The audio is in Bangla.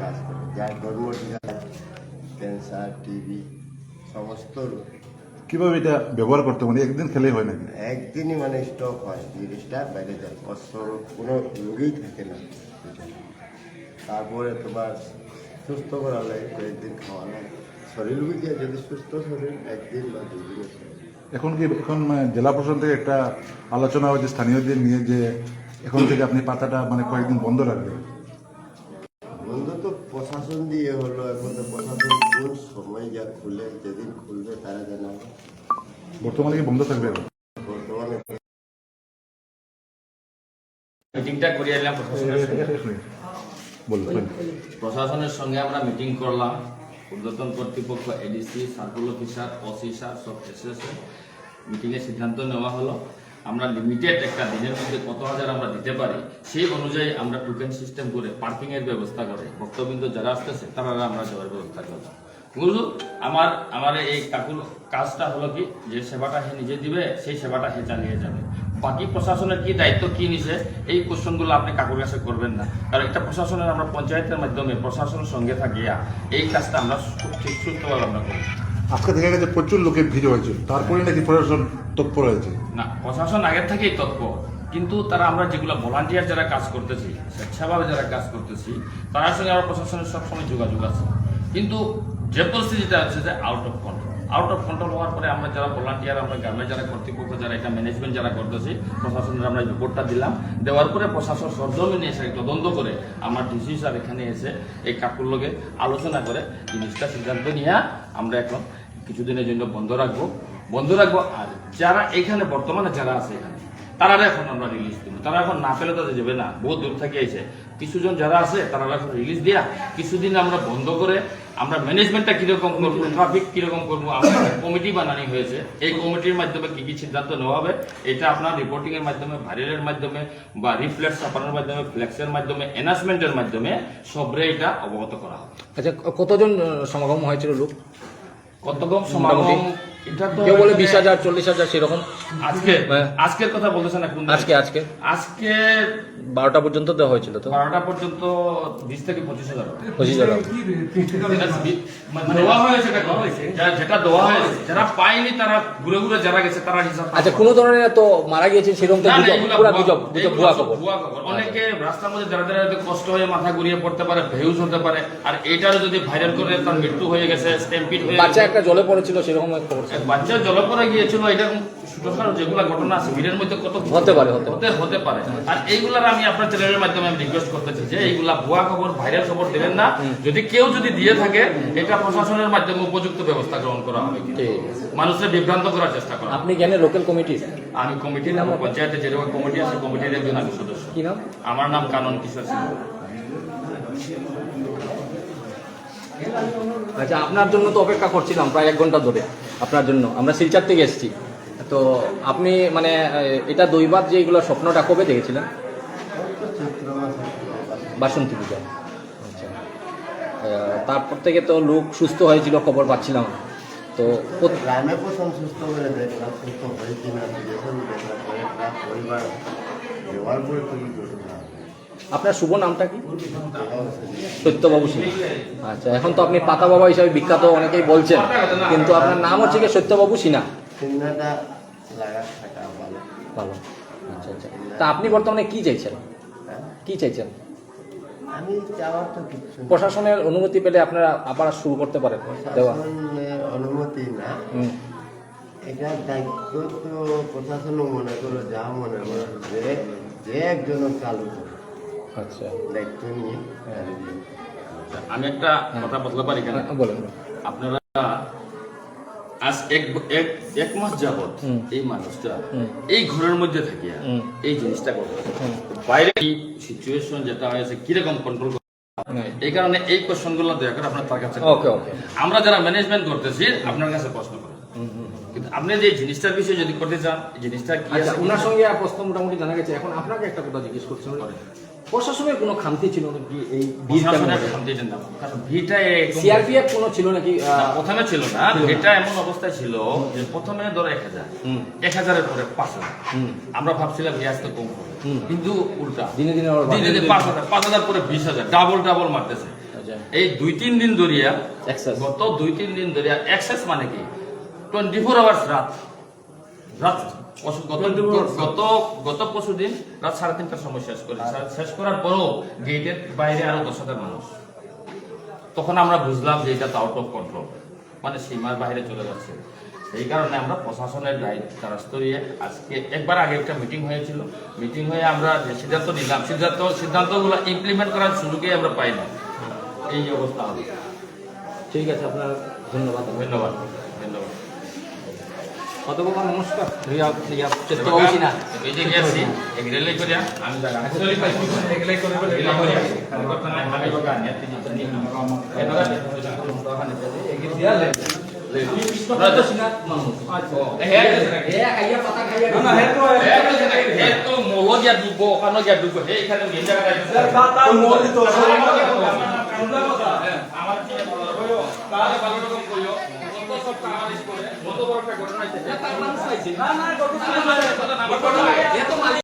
কাজ করে যার গর্ভবতীরা ক্যান্সার টিবি সমস্ত রোগ কীভাবে এটা ব্যবহার করতে মানে একদিন খেলেই হয় নাকি? একদিনই মানে স্টক হয় জিনিসটা বাইরে যায়। অস্ত্র কোনো রোগেই থাকে না তারপরে তোমার সুস্থ করা লাগে কয়েকদিন খাওয়া লাগে। শরীর বুঝিয়ে যদি সুস্থ শরীর একদিন বা দুই দিনে এখন কি এখন মানে জেলা প্রশাসন থেকে একটা আলোচনা হয়েছে স্থানীয়দের নিয়ে যে এখন থেকে আপনি পাতাটা মানে কয়েকদিন বন্ধ রাখবেন। প্রশাসন দিয়ে হলো এখন তো প্রশাসন কোন সময় যা খুলে যেদিন খুলবে তারা জানাবে। বর্তমানে কি বন্ধ থাকবে বর্তমানে মিটিংটা করিয়ে এলাম প্রশাসনের সঙ্গে। প্রশাসনের সঙ্গে আমরা মিটিং করলাম। ঊর্ধ্বতন কর্তৃপক্ষ ADC circle officer OC sir সব এসেছে মিটিংয়ে সিদ্ধান্ত নেওয়া হলো। আমরা লিমিটেড একটা দিনের মধ্যে কত হাজার আমরা দিতে পারি, সেই অনুযায়ী আমরা টোকেন সিস্টেম করে পার্কিং এর ব্যবস্থা করে, ভক্তবৃন্দ যারা আসতেছে, তারা আমরা যাওয়ার ব্যবস্থা করলাম বুঝলো আমার আমার এই কাকুর কাজটা হলো কি, যে সেবাটা হে নিজে দিবে, সেই সেবাটা হে চালিয়ে যাবে। বাকি প্রশাসনের কি দায়িত্ব, কি নিছে, এই কোশ্চেনগুলো আপনি কাকুর কাছে করবেন না। কারণ একটা প্রশাসনের, আমরা পঞ্চায়েতের মাধ্যমে প্রশাসনের সঙ্গে থাকিয়া এই কাজটা আমরা ঠিক সুস্থভাবে আমরা করি। আজকে দেখা গেছে প্রচুর লোকের ভিড় হয়েছে, তারপরে নাকি প্রশাসন তৎপর হয়েছে। না, প্রশাসন আগের থেকেই তৎপর। কিন্তু তারা আমরা যেগুলো ভলান্টিয়ার যারা কাজ করতেছি, স্বেচ্ছাভাবে যারা কাজ করতেছি তার সঙ্গে আমরা প্রশাসনের সবসময় যোগাযোগ আছে। কিন্তু যে পরিস্থিতিটা আছে যে out of control out of control হওয়ার পরে আমরা যারা ভলান্টিয়ার আমরা গ্রামে যারা কর্তৃপক্ষ, যারা এটা ম্যানেজমেন্ট যারা করতেছি, প্রশাসনের আমরা রিপোর্টটা দিলাম। দেওয়ার পরে প্রশাসন সরজমিনে এসে তদন্ত করে আমার ডিসি স্যার এখানে এসে এই কাকুর লগে আলোচনা করে জিনিসটা সিদ্ধান্ত নিয়ে আমরা এখন কিছুদিনের জন্য বন্ধ রাখব। বন্ধ রাখব আর যারা এখানে বর্তমানে যারা আছে এখানে তারা এখন আমরা রিলিজ দিব। তারা এখন না পেলে তাদের যাবে না বহু দূর থেকে এসে কিছুজন যারা আছে তারা এখন রিলিজ দিয়া কিছুদিন আমরা বন্ধ করে আমরা ম্যানেজমেন্টটা কীরকম করব ট্রাফিক কীরকম করব আমরা কমিটি বানানি হয়েছে। এই কমিটির মাধ্যমে কি কি সিদ্ধান্ত নেওয়া হবে এটা আপনার রিপোর্টিং এর মাধ্যমে ভাইরালের মাধ্যমে বা রিফ্লেক্স ছাপানোর মাধ্যমে ফ্লেক্সের মাধ্যমে এনাউন্সমেন্টের মাধ্যমে সবরে এটা অবগত করা হবে। আচ্ছা কতজন সমাগম হয়েছিল লোক? কত কম সমাগম কেউ বলে বিশ হাজার চল্লিশ হাজার সেরকম। আজকে হ্যাঁ। আজকের কথা বলতেছেন না কোন আজকে আজকে। আজকে বারোটা পর্যন্ত দেওয়া হয়েছিল তো? বারোটা পর্যন্ত বিশ থেকে পঁচিশ হাজার পঁচিশ হাজার মানে দেওয়া হয়েছে যেটা দেওয়া হয়েছে যারা পায়নি তারা ঘুরে ঘুরে যারা গেছে তারা হিসাব আচ্ছা কোনো ধরনের তো মারা গিয়েছে সেরকম তো গুজব? এগুলা ভুয়া- গুজব গুজব ভুয়া খবর। অনেকে রাস্তার মধ্যে দাঁড়া দাঁড়া কষ্ট হয়ে মাথা ঘুরিয়ে পড়তে পারে ভেউজ হতে পারে আর এটারও যদি ভাইরাল করে তার মৃত্যু হয়ে গেছে স্ট্যাম্পিড হয়ে বাচ্চা একটা জলে পড়েছিল সেরকম এক খবর। এক বাচ্চা জলপরে গিয়েছিল এটা ছোটখাটো যেগুলা ঘটনা আছে ভিড়ের মধ্যে কত হতে পারে, হতে হতে হতে পারে। আর এইগুলার আমি আপনার চ্যানেলের মাধ্যমে আমি রিকোয়েস্ট করতেছি যে এইগুলা ভুয়া খবর ভাইরাল খবর দেবেন না। যদি কেউ যদি দিয়ে থাকে এটা প্রশাসনের মাধ্যমে উপযুক্ত ব্যবস্থা গ্রহণ করা হবে। মানুষের বিভ্রান্ত করার চেষ্টা করা আপনি জ্ঞানে লোকাল কমিটি আমি কমিটির আমার পঞ্চায়েতে যেরকম কমিটি আছে কমিটির একজন আমি সদস্য। কি নাম? আমার নাম কানন কিশোর সিং। আচ্ছা আপনার জন্য তো অপেক্ষা করছিলাম প্রায় এক ঘণ্টা ধরে। আপনার জন্য। আমরা শিলচার থেকে এসেছি। তো আপনি মানে এটা দৈবাত যে এগুলো স্বপ্নটা কবে দেখেছিলেন? বাসন্তী পূজা। আচ্ছা। তারপর থেকে তো লোক সুস্থ হয়েছিল, খবর পাচ্ছিলাম। তো গ্রামে আপনার শুভ নামটা কি? সত্যবাবু সিং আচ্ছা এখন তো আপনি পাতা বাবা হিসাবে বিখ্যাত অনেকেই বলছেন। কিন্তু আপনার নাম হচ্ছে কি সত্যবাবু সিনহা? ভালো। আচ্ছা আচ্ছা। তা আপনি বর্তমানে কি চাইছেন? হ্যাঁ? কি চাইছেন? আমি চাওয়ার তো কিছু প্রশাসনের অনুমতি পেলে আপনারা আবার শুরু করতে পারেন দেওয়া। অনুমতি না। এটা দায়িত্ব তো মনে করো যা মনে করো যে যে একজন চালু করে, আচ্ছা। দায়িত্ব নিয়ে আমি একটা কথা বলতে পারি কেন হ্যাঁ, আপনারা আজ এক এক এক মাস যাবত এই মানুষটা এই ঘরের মধ্যে থাকিয়া এই জিনিসটা করবে। বাইরে কি সিচুয়েশন যেটা হয়েছে কীরকম কন্ট্রোল এই কারণে এই কোশ্চেনগুলো দয়া করে আপনার তার কাছে ওকে ওকে আমরা যারা ম্যানেজমেন্ট করতেছি আপনার কাছে প্রশ্ন করি। কিন্তু আপনি যে জিনিসটার বিষয়ে যদি করতে চান এই জিনিসটা কি আচ্ছা আছে? ওনার সঙ্গে আর প্রশ্ন মোটামুটি জানা গেছে। এখন আপনাকে একটা কথা জিজ্ঞেস করছি। প্রশাসনের কোনো খামতি ছিল নাকি এই ভিটা একদম- সিআরপিএফ কোনো ছিল নাকি প্রথমে ছিল না। এটা এমন অবস্থায় ছিল যে প্রথমে ধরো এক হাজার। এক হাজারের পরে পাঁচ হাজার। আমরা ভাবছিলাম গ্যাস তো কম হবে। কিন্তু উল্টা। দিনে দিনে দিনে দিনে পাঁচ হাজার পাঁচ হাজার করে বিশ হাজার ডাবল ডাবল মারতেছে। আচ্ছা। এই দুই তিন দিন ধরিয়া। গত দুই তিন দিন ধরিয়া এক্সেস মানে কি? টোয়েন্টি ফোর আওয়ার্স রাত। রাত গত গত গত পরশু দিন রাত সাড়ে তিনটার সময় শেষ করে। শেষ করার পরও গেটের বাইরে আরও দশ হাজার মানুষ। তখন আমরা বুঝলাম যে এটা আউট অফ কন্ট্রোল মানে সীমার বাইরে চলে যাচ্ছে। এই কারণে আমরা প্রশাসনের দায়িত্ব দ্বারস্থ আজকে একবার আগে একটা মিটিং হয়েছিল। মিটিং হয়ে আমরা যে সিদ্ধান্ত নিলাম সিদ্ধান্ত সিদ্ধান্তগুলো ইমপ্লিমেন্ট করার সুযোগই আমরা পাই না এই অবস্থা হবে। ঠিক আছে আপনার ধন্যবাদ। ধন্যবাদ। কত বাবা নমস্কার। রিয়া রিয়া চেষ্টা করছি না। এই যে গেছি এগুলাই করিয়া আমি জায়গা আসলে পাইছি এগুলাই করে বলে এগুলাই করিয়া কথা নাই আমি বাগা নিয়ে তিন দিন নিয়ে এটা এগুলি দিয়া লে তো সিনাত মানুষ হে এ খাইয়া পাতা খাইয়া না না হে তো হে তো মোলো দুবো ওখানে গিয়া দুবো হে এখানে গিয়ে জায়গা দাতা মোল তো আমার কত বড় একটা ঘটনা হইছে